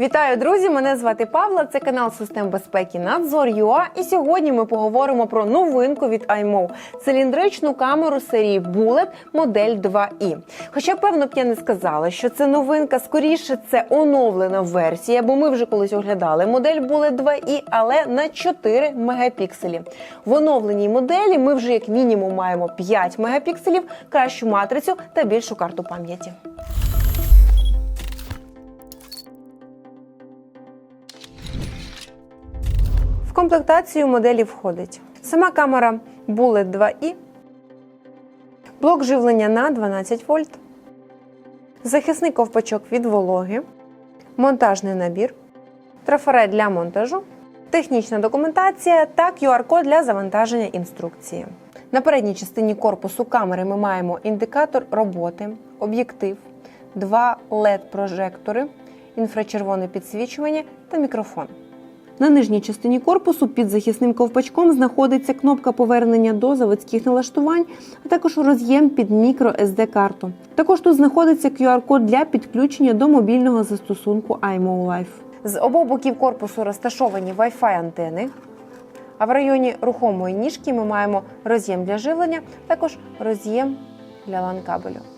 Вітаю, друзі! Мене звати Павла. Це канал систем безпеки Надзор ЮА. І сьогодні ми поговоримо про новинку від iMO – циліндричну камеру серії Bullet модель 2i. Хоча, певно б я не сказала, що це новинка, скоріше це оновлена версія, бо ми вже колись оглядали модель Bullet 2i, але на 4 мегапікселі. В оновленій моделі ми вже як мінімум маємо 5 мегапікселів, кращу матрицю та більшу карту пам'яті. Комплектацію моделі входить. Сама камера Bullet 2i, блок живлення на 12 вольт, захисний ковпачок від вологи, монтажний набір, трафарет для монтажу, технічна документація та QR-код для завантаження інструкції. На передній частині корпусу камери ми маємо індикатор роботи, об'єктив, два LED-прожектори, інфрачервоне підсвічування та мікрофон. На нижній частині корпусу під захисним ковпачком знаходиться кнопка повернення до заводських налаштувань, а також роз'єм під мікро SD карту. Також тут знаходиться QR-код для підключення до мобільного застосунку iMO Life. З обох боків корпусу розташовані Wi-Fi антени. А в районі рухомої ніжки ми маємо роз'єм для живлення, також роз'єм для LAN-кабелю.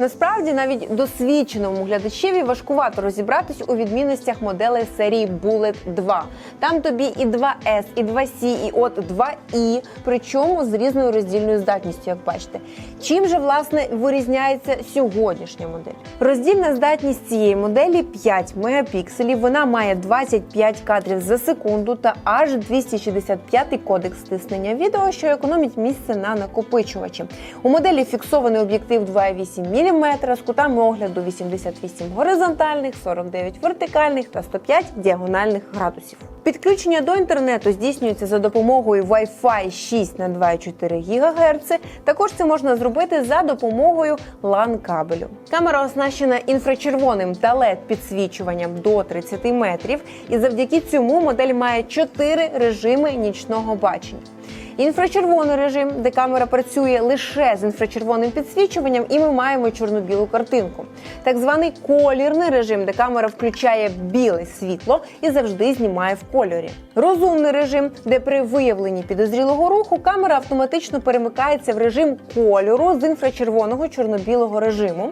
Насправді навіть досвідченому глядачеві важкувато розібратись у відмінностях моделей серії Bullet 2. Там тобі і 2S, і 2C, і от 2i, причому з різною роздільною здатністю, як бачите. Чим же власне вирізняється сьогоднішня модель? Роздільна здатність цієї моделі 5 мегапікселів. Вона має 25 кадрів за секунду та аж 265 кодекс стиснення відео, що економить місце на накопичувачі. У моделі фіксований об'єктив 2,8 мм з кутами огляду 88 горизонтальних, 49 вертикальних та 105 діагональних градусів. Підключення до інтернету здійснюється за допомогою Wi-Fi 6 на 2,4 ГГц. Також це можна зробити за допомогою LAN кабелю. Камера оснащена інфрачервоним та LED підсвічуванням до 30 метрів, і завдяки цьому модель має 4 режими нічного бачення. Інфрачервоний режим, де камера працює лише з інфрачервоним підсвічуванням, і ми маємо чорно-білу картинку. Так званий колірний режим, де камера включає біле світло і завжди знімає в кольорі. Розумний режим, де при виявленні підозрілого руху камера автоматично перемикається в режим кольору з інфрачервоного чорно-білого режиму.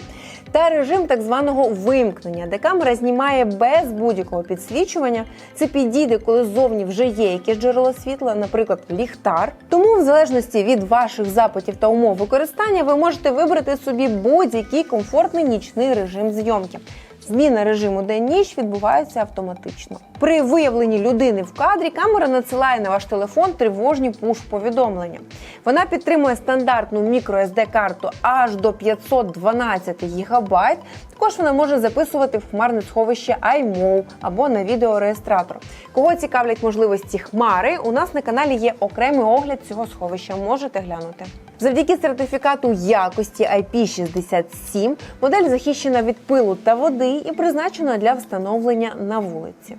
Та режим так званого вимкнення, де камера знімає без будь-якого підсвічування. Це підійде, коли ззовні вже є якесь джерело світла, наприклад, ліхтар. Тому, в залежності від ваших запитів та умов використання, ви можете вибрати собі будь-який комфортний нічний режим зйомки. Зміна режиму день-ніч відбувається автоматично. При виявленні людини в кадрі камера надсилає на ваш телефон тривожні пуш-повідомлення. Вона підтримує стандартну microSD карту аж до 512 ГБ. Також вона може записувати в хмарне сховище iMov або на відеореєстратор. Кого цікавлять можливості хмари, у нас на каналі є окремий огляд цього сховища. Можете глянути. Завдяки сертифікату якості IP67 модель захищена від пилу та води і призначена для встановлення на вулиці.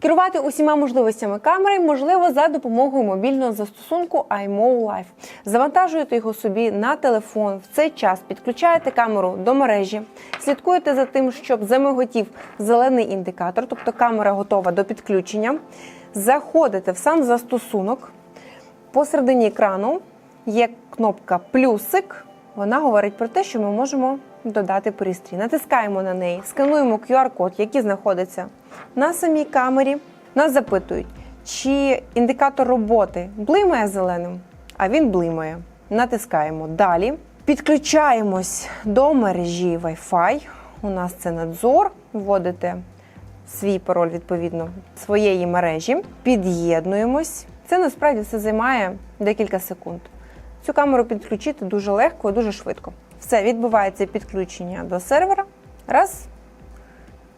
Керувати усіма можливостями камери можливо за допомогою мобільного застосунку iMO. Завантажуєте його собі на телефон. В цей час підключаєте камеру до мережі, слідкуєте за тим, щоб замиготів зелений індикатор, тобто камера готова до підключення. Заходите в сам застосунок. Посередині екрану є кнопка плюсик. Вона говорить про те, що ми можемо додати пристрій. Натискаємо на неї, скануємо QR-код, який знаходиться на самій камері. Нас запитують, чи індикатор роботи блимає зеленим, а він блимає. Натискаємо далі. Підключаємось до мережі Wi-Fi. У нас це надзор. Вводите свій пароль відповідно своєї мережі. Під'єднуємось. Це насправді все займає декілька секунд. Цю камеру підключити дуже легко і дуже швидко. Все, відбувається підключення до сервера. Раз.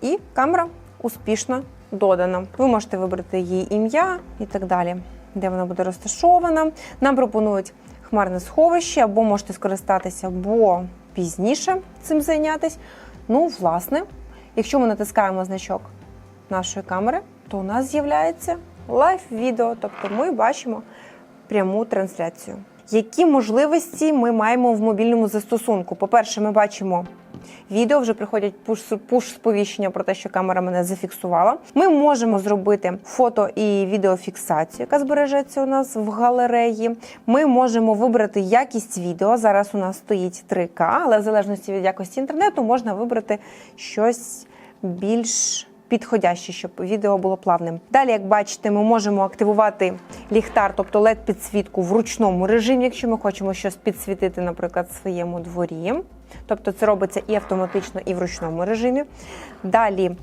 І камера успішно додана. Ви можете вибрати її ім'я і так далі, де вона буде розташована. Нам пропонують хмарне сховище, або можете скористатися, або пізніше цим зайнятися. Ну, власне, якщо ми натискаємо значок нашої камери, то у нас з'являється лайв-відео, тобто ми бачимо пряму трансляцію. Які можливості ми маємо в мобільному застосунку? По-перше, ми бачимо відео, вже приходять пуш- пуш-сповіщення про те, що камера мене зафіксувала. Ми можемо зробити фото і відеофіксацію, яка збережеться у нас в галереї. Ми можемо вибрати якість відео. Зараз у нас стоїть 3К, але в залежності від якості інтернету можна вибрати щось більш підходяще, щоб відео було плавним. Далі, як бачите, ми можемо активувати ліхтар, тобто led підсвітку в ручному режимі, якщо ми хочемо щось підсвітити, наприклад, в своєму дворі. Тобто це робиться і автоматично, і в ручному режимі. Далі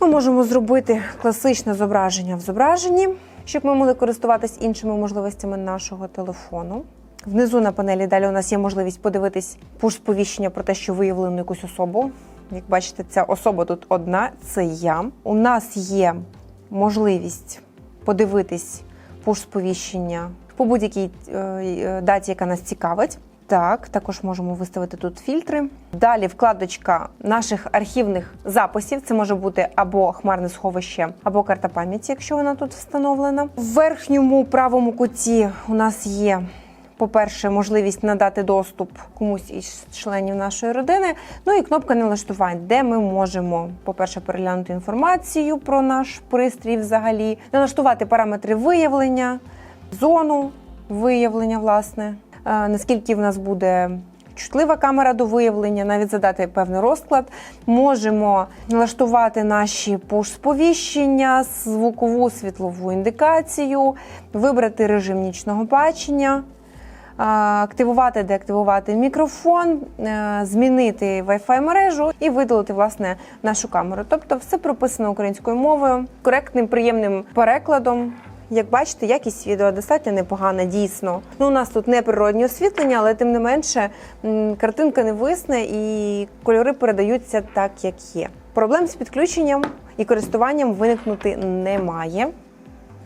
ми можемо зробити класичне зображення в зображенні, щоб ми могли користуватись іншими можливостями нашого телефону. Внизу на панелі далі у нас є можливість подивитись пуш-сповіщення про те, що виявлено якусь особу. Як бачите, ця особа тут одна це я. У нас є можливість подивитись пуш-сповіщення по будь-якій е, е, даті, яка нас цікавить. Так, також можемо виставити тут фільтри. Далі вкладочка наших архівних записів. Це може бути або хмарне сховище, або карта пам'яті, якщо вона тут встановлена. В верхньому правому куті у нас є. По-перше, можливість надати доступ комусь із членів нашої родини. Ну і кнопка налаштувань, де ми можемо, по-перше, переглянути інформацію про наш пристрій взагалі, налаштувати параметри виявлення, зону виявлення, власне, е, наскільки в нас буде чутлива камера до виявлення, навіть задати певний розклад. Можемо налаштувати наші пуш-сповіщення, звукову світлову індикацію, вибрати режим нічного бачення. Активувати, деактивувати мікрофон, е, змінити Wi-Fi мережу і видалити власне нашу камеру. Тобто, все прописано українською мовою, коректним, приємним перекладом. Як бачите, якість відео достатньо непогана, дійсно. Ну, у нас тут не природні освітлення, але тим не менше картинка не висне і кольори передаються так, як є. Проблем з підключенням і користуванням виникнути немає.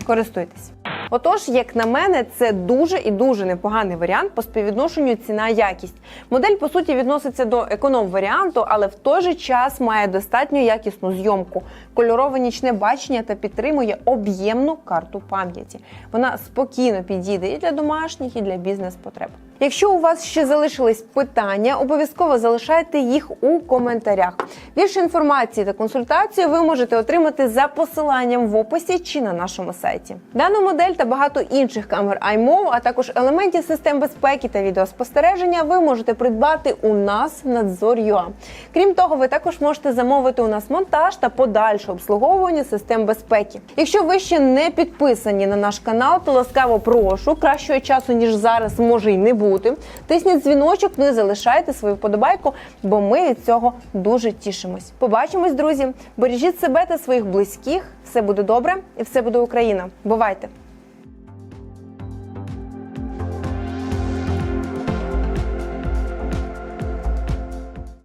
Користуйтесь. Отож, як на мене, це дуже і дуже непоганий варіант по співвідношенню ціна-якість. Модель по суті відноситься до економ-варіанту, але в той же час має достатньо якісну зйомку, кольорове нічне бачення та підтримує об'ємну карту пам'яті. Вона спокійно підійде і для домашніх, і для бізнес-потреб. Якщо у вас ще залишились питання, обов'язково залишайте їх у коментарях. Більше інформації та консультації ви можете отримати за посиланням в описі чи на нашому сайті. Дану модель та багато інших камер iMov, а також елементів систем безпеки та відеоспостереження ви можете придбати у нас в Надзор.ua. Крім того, ви також можете замовити у нас монтаж та подальше обслуговування систем безпеки. Якщо ви ще не підписані на наш канал, то ласкаво прошу кращого часу ніж зараз може й не бути. Тисніть дзвіночок, ну і залишайте свою вподобайку, бо ми від цього дуже тішимось. Побачимось, друзі! Бережіть себе та своїх близьких. Все буде добре і все буде Україна. Бувайте!